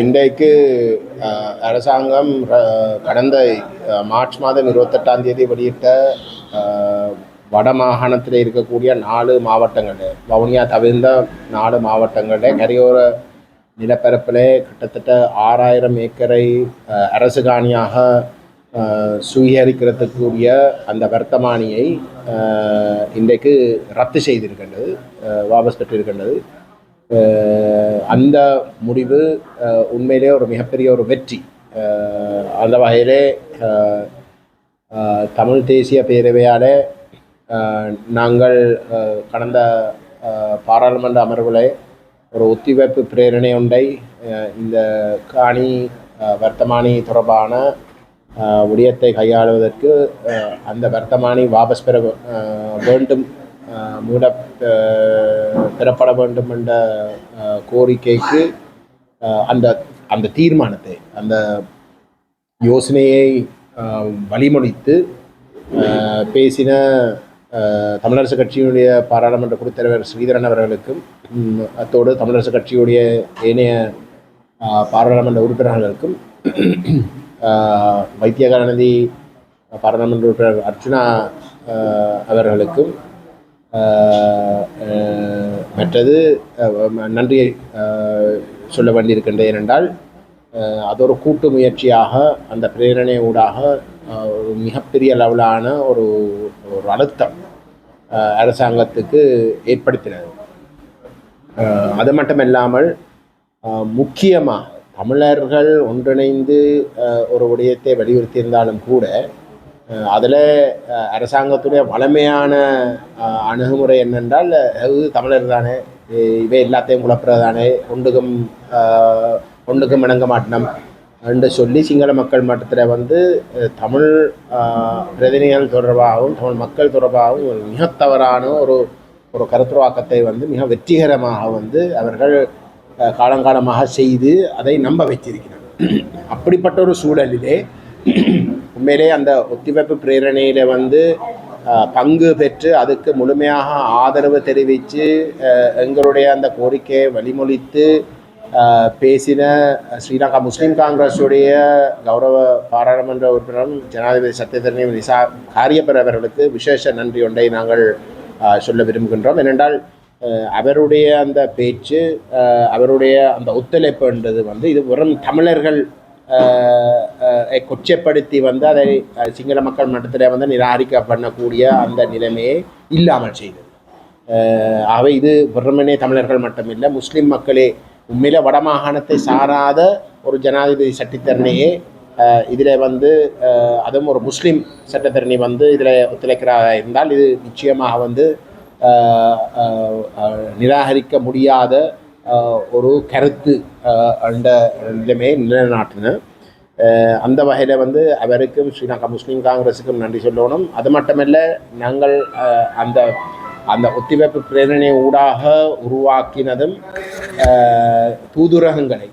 இன்றைக்கு அரசாங்கம் கடந்த மார்ச் மாதம் இருபத்தெட்டாம் தேதி வெளியிட்ட வடமாகாணத்தில் இருக்கக்கூடிய நாலு மாவட்டங்கள் வவுனியா தவிர்ந்த நாலு மாவட்டங்களில் கரையோர நிலப்பரப்பில் கிட்டத்தட்ட ஆறாயிரம் ஏக்கரை அரசு காணியாக சுவீகரிக்கிறதுக்குரிய அந்த வர்த்தமானியை இன்றைக்கு ரத்து செய்திருக்கின்றது வாபஸ் பெற்றிருக்கின்றது. அந்த முடிவு உண்மையிலே ஒரு மிகப்பெரிய ஒரு வெற்றி. அந்த வகையிலே தமிழ் தேசிய பேரவையால் நாங்கள் கடந்த பாராளுமன்ற அமர்வில் ஒரு ஒத்திவைப்பு பிரேரணை ஒன்றை இந்த காணி வர்த்தமானி தொடர்பான அஹ் விடயத்தை கையாளுவதற்கு அந்த வர்த்தமானி வாபஸ் பெற வேண்டும் மூட பெறப்பட வேண்டும் என்ற கோரிக்கைக்கு அந்த அந்த தீர்மானத்தை அந்த யோசனையை வழிமொழித்து பேசின தமிழரசு கட்சியினுடைய பாராளுமன்ற குழுத்தலைவர் ஸ்ரீதரன் அவர்களுக்கும் அத்தோடு தமிழரசு கட்சியுடைய ஏனைய பாராளுமன்ற உறுப்பினர்களுக்கும் அஹ், வைத்தியகானந்தி பாராளுமன்ற உறுப்பினர் அர்ச்சுனா அவர்களுக்கும் மற்றது நன்றியை சொல்ல வேண்டியிருக்கின்றது ஏனென்றால் அது ஒரு கூட்டு முயற்சியாக அந்த பிரேரணை ஊடாக ஒரு மிகப்பெரிய அளவிலான ஒரு ஒரு அழுத்தம் அரசாங்கத்துக்கு ஏற்படுத்தினது. அது மட்டுமல்லாமல் முக்கியமாக தமிழர்கள் ஒன்றிணைந்து ஒரு விடயத்தை வலியுறுத்தியிருந்தாலும் கூட அதில் அரசாங்கத்துடைய வளமையான அணுகுமுறை என்னென்றால் அது தமிழர் தானே இவை எல்லாத்தையும் குழப்புறது தானே ஒன்றுக்கும் ஒன்றுக்கும் இணங்க மாட்டினம் என்று சொல்லி சிங்கள மக்கள் மட்டத்தில் வந்து தமிழ் பிரதிநிதிகள் தொடர்பாகவும் தமிழ் மக்கள் தொடர்பாகவும் ஒரு மிக தவறான ஒரு ஒரு கருத்துருவாக்கத்தை வந்து மிக வெற்றிகரமாக வந்து அவர்கள் காலங்காலமாக செய்து அதை நம்ப வைத்திருக்கிறார் அப்படிப்பட்ட ஒரு சூழலிலே உண்மையிலே அந்த ஒத்திவைப்பு பிரேரணையில் வந்து பங்கு பெற்று அதுக்கு முழுமையாக ஆதரவு தெரிவித்து எங்களுடைய அந்த கோரிக்கையை வழிமொழித்து பேசின ஸ்ரீலங்கா முஸ்லீம் காங்கிரஸுடைய கௌரவ பாராளுமன்ற உறுப்பினரும் ஜனாதிபதி சத்யதரணி நிசா காரியப்பர் அவர்களுக்கு விசேஷ நன்றி ஒன்றை நாங்கள் சொல்ல விரும்புகின்றோம். ஏனென்றால் அவருடைய அந்த பேச்சு அவருடைய அந்த ஒத்துழைப்புன்றது வந்து இது வெறும் தமிழர்கள் கொச்சைப்படுத்தி வந்து அதை சிங்கள மக்கள் மட்டத்தில் வந்து நிராகரிக்க பண்ணக்கூடிய அந்த நிலைமையை இல்லாமல் செய்தது அவை ஆகவே இது வெறுமனே தமிழர்கள் மட்டுமில்லை முஸ்லீம் மக்களே உண்மையில வடமாகாணத்தை சாராத ஒரு ஜனாதிபதி சட்டத்தரணியே இதில் வந்து அதுவும் ஒரு முஸ்லீம் சட்டத்தரணி வந்து இதில் ஒத்துழைக்கிறதாக இருந்தால் இது நிச்சயமாக வந்து நிராகரிக்க முடியாத ஒரு கருத்து அஹ், அந்த நிலைமையை நிலைநாட்டின அந்த வகையில் வந்து அவருக்கும் ஸ்ரீலங்கா முஸ்லீம் காங்கிரஸுக்கும் நன்றி சொல்லணும். அது மட்டுமல்ல நாங்கள் அந்த அந்த ஒத்திவைப்பு பிரேரணை ஊடாக உருவாக்கினதும் தூதுரகங்களை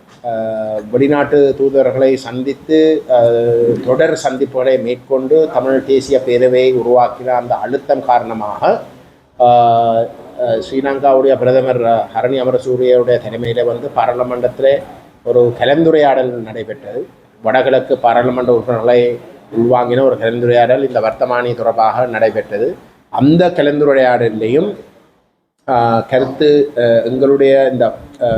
வெளிநாட்டு தூதர்களை சந்தித்து தொடர் சந்திப்புகளை மேற்கொண்டு தமிழ் தேசிய பேரவையை உருவாக்கின அந்த அழுத்தம் காரணமாக ஸ்ரீலங்காவுடைய பிரதமர் ஹரணி அமரசூரியவுடைய தலைமையில் வந்து பாராளுமன்றத்தில் ஒரு கலந்துரையாடல் நடைபெற்றது வடகிழக்கு பாராளுமன்ற உறுப்பினர்களை உள்வாங்கின ஒரு கலந்துரையாடல் இந்த வர்த்தமானி தொடர்பாக நடைபெற்றது அந்த கலந்துரையாடலையும் கருத்து எங்களுடைய இந்த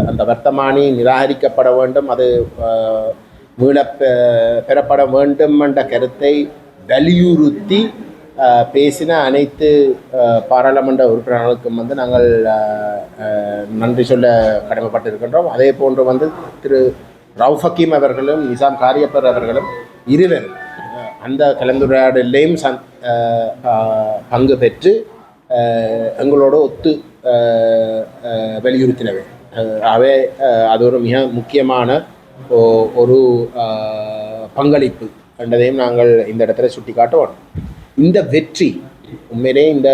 அந்த வர்த்தமானி நிராகரிக்கப்பட வேண்டும் அது மீள பெ- பெறப்பட வேண்டும் என்ற கருத்தை வலியுறுத்தி பேசின அனைத்து பாராளுமன்ற உறுப்பினர்களுக்கும் வந்து நாங்கள் நன்றி சொல்ல கடமைப்பட்டிருக்கின்றோம். அதே போன்று வந்து திரு ரவுஃப் ஹக்கீம் அவர்களும் நிசாம் காரியப்பர் அவர்களும் இருவர் அந்த கலந்துரையாடலையும் சந் பங்கு பெற்று எங்களோடு எங்களோட ஒத்து வலியுறுத்தினவை அவை அது ஒரு மிக முக்கியமான ஒரு பங்களிப்பு. என்றதையும் நாங்கள் இந்த இடத்துல சுட்டி காட்டுவோம் இந்த வெற்றி உண்மையிலே இந்த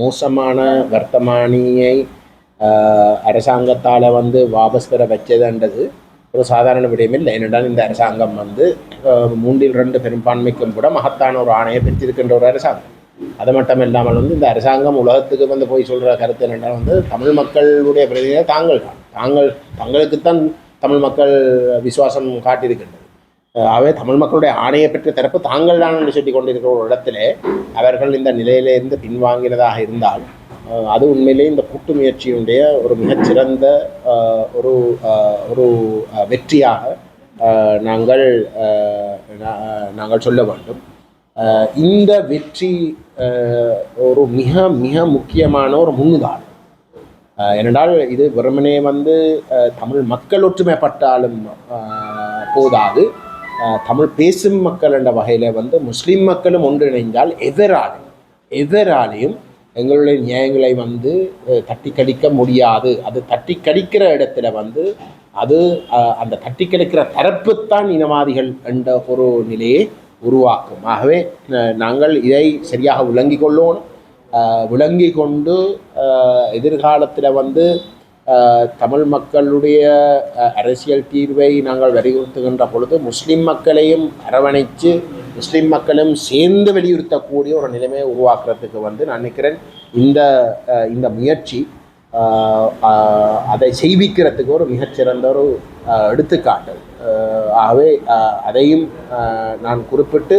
மோசமான வர்த்தமானியை அரசாங்கத்தால் வந்து வாபஸ் பெற வச்சதுன்றது ஒரு சாதாரண விடயமில்லை. ஏனென்றால் இந்த அரசாங்கம் வந்து மூன்றில் ரெண்டு பெரும்பான்மைக்கும் கூட மகத்தான ஒரு ஆணையை பெற்றிருக்கின்ற ஒரு அரசாங்கம். அது மட்டும் இல்லாமல் வந்து இந்த அரசாங்கம் உலகத்துக்கு வந்து போய் சொல்கிற கருத்து என்னென்றால் வந்து தமிழ் மக்களுடைய பிரதிநிதிகள் தாங்கள் தான் தாங்கள் தங்களுக்குத்தான் தமிழ் மக்கள் விசுவாசம் காட்டியிருக்கின்றது ஆகவே தமிழ் மக்களுடைய ஆணையை பெற்ற தரப்பு தாங்கள் தான் என்று சொல்லி கொண்டிருக்கிற ஒரு இடத்திலே அவர்கள் இந்த நிலையிலிருந்து பின்வாங்கினதாக இருந்தால் அது உண்மையிலே இந்த கூட்டு முயற்சியினுடைய ஒரு மிகச்சிறந்த ஒரு ஒரு வெற்றியாக நாங்கள் நாங்கள் சொல்ல வேண்டும். இந்த வெற்றி ஒரு மிக மிக முக்கியமான ஒரு முன்னுதாரணம். ஏனென்றால் இது வெறுமனே வந்து தமிழ் மக்கள் ஒற்றுமைப்பட்டாலும் போதாது. தமிழ் பேசும் மக்கள் என்ற வகையில் வந்து முஸ்லீம் மக்களும் ஒன்றிணைந்தால் எவராலையும் எவராலையும் எங்களுடைய நியாயங்களை வந்து தட்டி கழிக்க முடியாது. அது தட்டி கழிக்கிற இடத்துல வந்து அது அந்த தட்டி கழிக்கிற தரப்புத்தான் இனவாதிகள் என்ற ஒரு நிலையை உருவாக்கும். ஆகவே நாங்கள் இதை சரியாக விளங்கி கொள்ளணும். விளங்கி கொண்டு எதிர்காலத்தில் வந்து தமிழ் மக்களுடைய அரசியல் தீர்வை நாங்கள் வலியுறுத்துகின்ற பொழுது முஸ்லீம் மக்களையும் அரவணைத்து முஸ்லீம் மக்களும் சேர்ந்து வலியுறுத்தக்கூடிய ஒரு நிலைமையை உருவாக்குறதுக்கு வந்து நான் நினைக்கிறேன் இந்த இந்த முயற்சி அதை செய்விக்கிறதுக்கு ஒரு மிகச்சிறந்த ஒரு எடுத்துக்காட்டு. ஆகவே அதையும் நான் குறிப்பிட்டு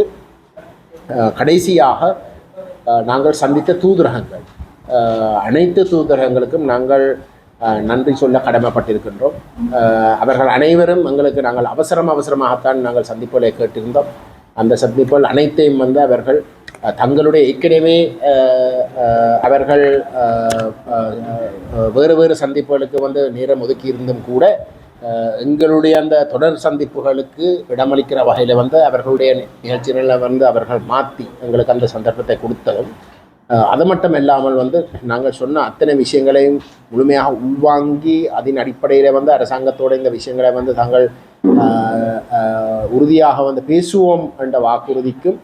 கடைசியாக நாங்கள் சந்தித்த தூதரகங்கள் அனைத்து தூதரகங்களுக்கும் நாங்கள் நன்றி சொல்ல கடமைப்பட்டிருக்கின்றோம். அவர்கள் அனைவரும் எங்களுக்கு நாங்கள் அவசரம் அவசரமாகத்தான் நாங்கள் சந்திப்புகளை கேட்டிருந்தோம். அந்த சந்திப்புகள் அனைத்தையும் வந்து அவர்கள் தங்களுடைய ஏற்கனவே அவர்கள் வேறு வேறு சந்திப்புகளுக்கு வந்து நேரம் ஒதுக்கியிருந்தும் கூட எங்களுடைய அந்த தொடர் சந்திப்புகளுக்கு இடமளிக்கிற வகையில் வந்து அவர்களுடைய நிகழ்ச்சிகளில் வந்து அவர்கள் மாற்றி எங்களுக்கு அந்த சந்தர்ப்பத்தை கொடுத்ததும் அது மட்டும் இல்லாமல் வந்து நாங்கள் சொன்ன அத்தனை விஷயங்களையும் முழுமையாக உள்வாங்கி அதன் அடிப்படையில் வந்து அரசாங்கத்தோட இந்த விஷயங்களை வந்து தாங்கள் உறுதியாக வந்து பேசுவோம் என்ற வாக்குறுதிக்கும்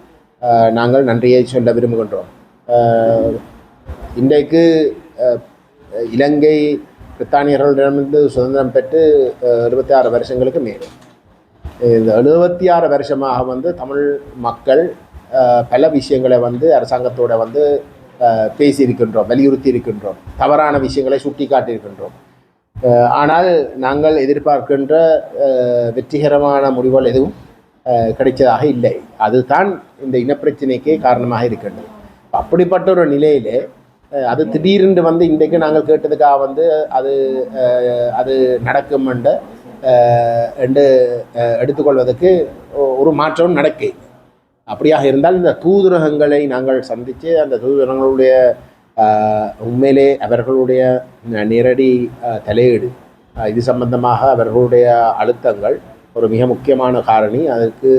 நாங்கள் நன்றியை சொல்ல விரும்புகின்றோம். இன்றைக்கு இலங்கை பிரித்தானியர்களிடமிருந்து சுதந்திரம் பெற்று எழுபத்தி ஆறு வருஷங்களுக்கு மேலும். இந்த எழுபத்தி ஆறு வருஷமாக வந்து தமிழ் மக்கள் பல விஷயங்களை வந்து அரசாங்கத்தோட வந்து பேசியிருக்கின்றோம் வலியுறுத்தி இருக்கின்றோம் தவறான விஷயங்களை சுட்டி காட்டியிருக்கின்றோம் ஆனால் நாங்கள் எதிர்பார்க்கின்ற வெற்றிகரமான முடிவுகள் எதுவும் கிடைச்சதாக இல்லை. அதுதான் இந்த இனப்பிரச்சனைக்கே காரணமாக இருக்கின்றது. அப்படிப்பட்ட ஒரு நிலையிலே அது திடீரென்று வந்து இன்றைக்கு நாங்கள் கேட்டதுக்காக வந்து அது அது நடக்கும் என்ற என்று எடுத்துக்கொள்வதற்கு ஒரு மாற்றம் நடக்கு அப்படியாக இருந்தால் இந்த தூதரகங்களை நாங்கள் சந்தித்து அந்த தூதரகங்களுடைய உண்மையிலே அவர்களுடைய நேரடி தலையீடு. இது சம்பந்தமாக அவர்களுடைய அழுத்தங்கள் ஒரு மிக முக்கியமான காரணி. அதற்கு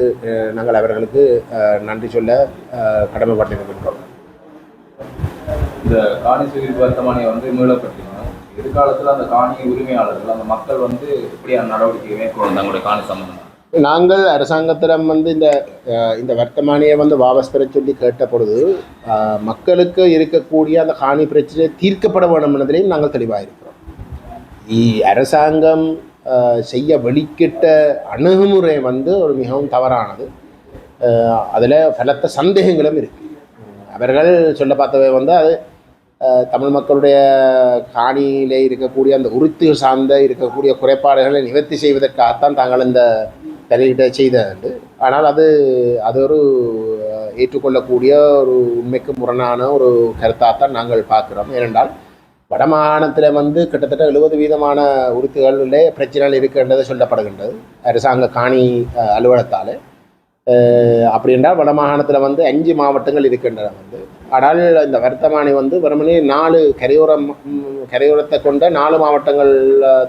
நாங்கள் அவர்களுக்கு நன்றி சொல்ல கடமைப்பட்டிருக்கின்றோம். இந்த காணி சுவீர் வர்த்தமானியை வந்து மீளப்பட்டீங்க எதிர்காலத்தில் அந்த காணி உரிமையாளர்கள் அந்த மக்கள் வந்து எப்படியான நடவடிக்கை மேற்கொள்ளும் தங்களுடைய காணி சம்பந்தம்? நாங்கள் அரசாங்கத்திடம் வந்து இந்த இந்த வர்த்தமானியை வந்து வாபஸ் பெற சொல்லி கேட்ட பொழுது மக்களுக்கு இருக்கக்கூடிய அந்த காணி பிரச்சனை தீர்க்கப்பட வேண்டும் என்பதிலையும் நாங்கள் தெளிவாக இருக்கிறோம். இ- அரசாங்கம் செய்ய வெளிக்கிட்ட அணுகுமுறை வந்து ஒரு மிகவும் தவறானது. அதில் பலத்த சந்தேகங்களும் இருக்குது அவர்கள் சொல்ல பார்த்தவை வந்து அது தமிழ் மக்களுடைய காணியிலே இருக்கக்கூடிய அந்த உறுத்து சார்ந்த இருக்கக்கூடிய குறைபாடுகளை நிவர்த்தி செய்வதற்காகத்தான் தாங்கள் இந்த தலையிட செய்தது ஆனால் அது அது ஒரு ஏற்றுக்கொள்ளக்கூடிய ஒரு உண்மைக்கு முரணான ஒரு கருத்தாகத்தான் நாங்கள் பார்க்குறோம். ஏனென்றால் வடமாகாணத்தில் வந்து கிட்டத்தட்ட எழுபது வீதமான உறுத்துகளிலே பிரச்சனைகள் இருக்கின்றது சொல்லப்படுகின்றது. அரசாங்க காணி அலுவலத்தால் அலுவலகத்தால். அப்படி என்றால் வடமாகாணத்தில் வந்து அஞ்சு மாவட்டங்கள் இருக்கின்றன வந்து. ஆனால் இந்த வர்த்தமானி வந்து வெறுமனே நாலு கரையோரம் கரையோரத்தை கொண்ட நாலு மாவட்டங்கள்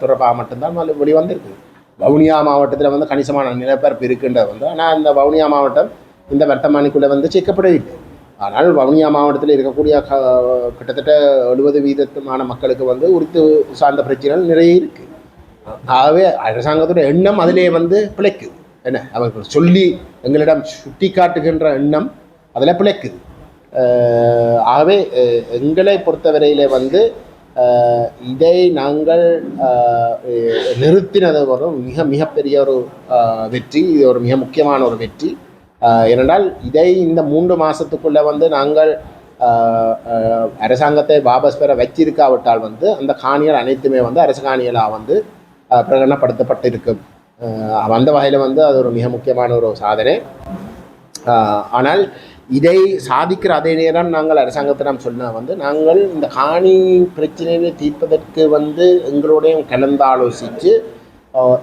தொடர்பாக மட்டும்தான் அது வெளிவந்திருக்கு. வவுனியா மாவட்டத்தில் வந்து கணிசமான நிலப்பரப்பு இருக்கின்றது வந்து ஆனால் இந்த வவுனியா மாவட்டம் இந்த வர்த்தமானிக்குள்ளே வந்து சேர்க்கப்படவில்லை. ஆனால் வவுனியா மாவட்டத்தில் இருக்கக்கூடிய க கிட்டத்தட்ட எழுபது வீதத்துமான மக்களுக்கு வந்து உரித்து சார்ந்த பிரச்சனைகள் நிறைய இருக்குது ஆகவே அரசாங்கத்தோட எண்ணம் அதிலே வந்து பிழைக்குது. என்ன? அவர்கள் சொல்லி எங்களிடம் சுட்டி காட்டுகின்ற எண்ணம் அதில் பிழைக்குது. ஆகவே எங்களை பொறுத்தவரையிலே வந்து இதை நாங்கள் நிறுத்தினது ஒரு மிக மிகப்பெரிய ஒரு வெற்றி. இது ஒரு மிக முக்கியமான ஒரு வெற்றி. ஏனென்றால் இதை இந்த மூன்று மாதத்துக்குள்ளே வந்து நாங்கள் அரசாங்கத்தை வாபஸ் பெற வச்சிருக்காவிட்டால் வந்து அந்த காணிகள் அனைத்துமே வந்து அரசு காணிகளாக வந்து பிரகடனப்படுத்தப்பட்டிருக்கு அந்த வகையில் வந்து அது ஒரு மிக முக்கியமான ஒரு சாதனை. ஆனால் இதை சாதிக்கிற அதே நேரம் நாங்கள் அரசாங்கத்திடம் சொன்னால் வந்து நாங்கள் இந்த காணி பிரச்சனையை தீர்ப்பதற்கு வந்து எங்களோடையும் கலந்தாலோசித்து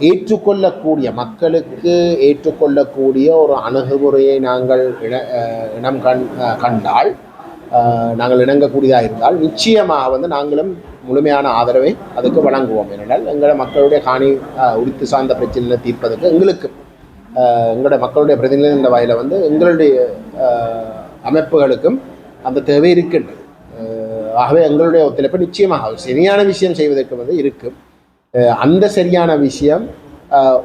ஏற்றுக்கொள்ளக்கூடிய மக்களுக்கு ஏற்றுக்கொள்ளக்கூடிய ஒரு அணுகுமுறையை நாங்கள் இட இடம் கண் கண்டால் நாங்கள் இணங்கக்கூடியதாக இருந்தால் நிச்சயமாக வந்து நாங்களும் முழுமையான ஆதரவை அதுக்கு வழங்குவோம். ஏனென்றால் எங்களை மக்களுடைய காணி உரித்து சார்ந்த பிரச்சனைகளை தீர்ப்பதற்கு எங்களுக்கு எங்களுடைய மக்களுடைய பிரதிநிதி வாயில் வகையில் வந்து எங்களுடைய அமைப்புகளுக்கும் அந்த தேவை இருக்கின்றது. ஆகவே எங்களுடைய ஒத்துழைப்பு நிச்சயமாக சரியான விஷயம் செய்வதற்கு வந்து இருக்கும். அந்த சரியான விஷயம்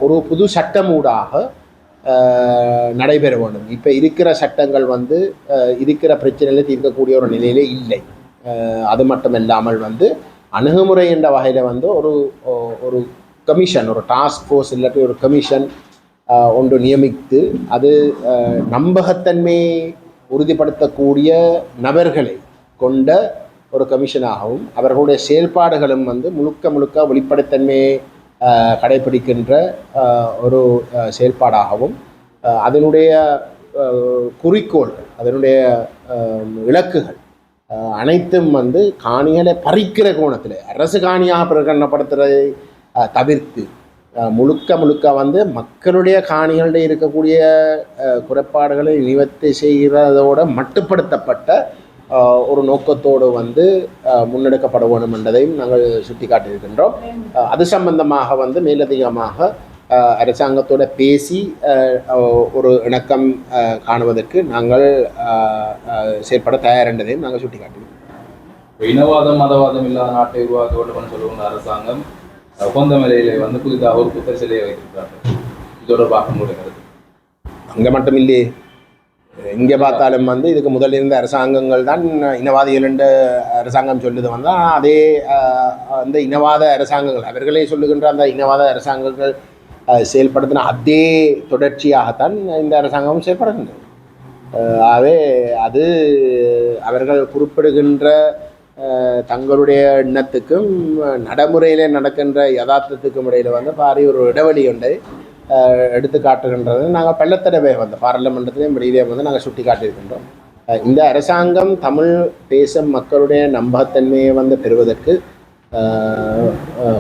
ஒரு புது சட்டமூடாக நடைபெற வேண்டும். இப்போ இருக்கிற சட்டங்கள் வந்து இருக்கிற பிரச்சனையில் தீர்க்கக்கூடிய ஒரு நிலையிலே இல்லை. அது மட்டும் இல்லாமல் வந்து அணுகுமுறை என்ற வகையில் வந்து ஒரு ஒரு கமிஷன் ஒரு டாஸ்க் ஃபோர்ஸ் இல்லாட்டி ஒரு கமிஷன் ஒன்று நியமித்து அது நம்பகத்தன்மையை உறுதிப்படுத்தக்கூடிய நபர்களை கொண்ட ஒரு கமிஷனாகவும் அவர்களுடைய செயல்பாடுகளும் வந்து முழுக்க முழுக்க வெளிப்படைத்தன்மையை கடைபிடிக்கின்ற ஒரு செயல்பாடாகவும் அதனுடைய குறிக்கோள்கள் அதனுடைய இலக்குகள் அனைத்தும் வந்து காணிகளை பறிக்கிற கோணத்தில் அரசு காணியாக பிரகடனப்படுத்துறதை தவிர்த்து முழுக்க முழுக்க வந்து மக்களுடைய காணிகளில் இருக்கக்கூடிய குறைபாடுகளை நிவர்த்தி செய்கிறதோட மட்டுப்படுத்தப்பட்ட ஒரு நோக்கத்தோடு வந்து முன்னெடுக்கப்பட வேண்டும் என்பதையும் நாங்கள் சுட்டிக்காட்டியிருக்கின்றோம். அது சம்பந்தமாக வந்து மேலதிகமாக அரசாங்கத்தோட பேசி ஒரு இணக்கம் காணுவதற்கு நாங்கள் செயற்பட தயார் நாங்கள் சுட்டிக்காட்டியிருக்கிறோம். இப்ப இனவாதம் மதவாதம் இல்லாத நாட்டை உருவாக்க வேண்டும் சொல்லுகின்ற அரசாங்கம் கொந்தமலையில் வந்து புதிதாக ஒரு புத்தர் சிலையை வைத்திருக்கிறார்கள். இது தொடர்பாக உங்களுடைய கருத்து. அங்கே மட்டும் இல்லையே எங்கே பார்த்தாலும் வந்து இதுக்கு முதல்ல இருந்த அரசாங்கங்கள் தான் இனவாதிகள் என்று அரசாங்கம் சொல்லுது வந்து அதே அந்த இனவாத அரசாங்கங்கள் அவர்களே சொல்லுகின்ற அந்த இனவாத அரசாங்கங்கள் செயல்படுத்தின அதே தொடர்ச்சியாகத்தான் இந்த அரசாங்கமும் செயல்படுகின்றது. ஆகவே அது அவர்கள் குறிப்பிடுகின்ற தங்களுடைய எண்ணத்துக்கும் நடைமுறையில் நடக்கின்ற யதார்த்தத்துக்கும் இடையில் வந்து பாரி ஒரு இடைவெளி உண்டு. எடுத்துக்காட்டுகின்றது எடுத்து காட்டுகின்றது. நாங்கள் பள்ளத்தடவை வந்து பாராளுமன்றத்திலையும் வெளியிலே வந்து நாங்கள் சுட்டி காட்டியிருக்கின்றோம். இந்த அரசாங்கம் தமிழ் பேசும் மக்களுடைய நம்பகத்தன்மையை வந்து பெறுவதற்கு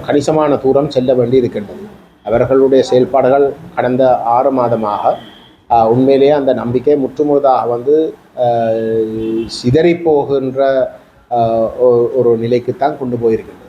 கணிசமான தூரம் செல்ல வேண்டி இருக்கின்றது அவர்களுடைய செயல்பாடுகள் கடந்த ஆறு மாதமாக உண்மையிலேயே அந்த நம்பிக்கை முற்றுமுழுதாக வந்து சிதறி சிதறிப் போகின்ற ஆஹ், ஒ- ஒரு நிலைக்குத்தான் கொண்டு போயிருக்கின்றது.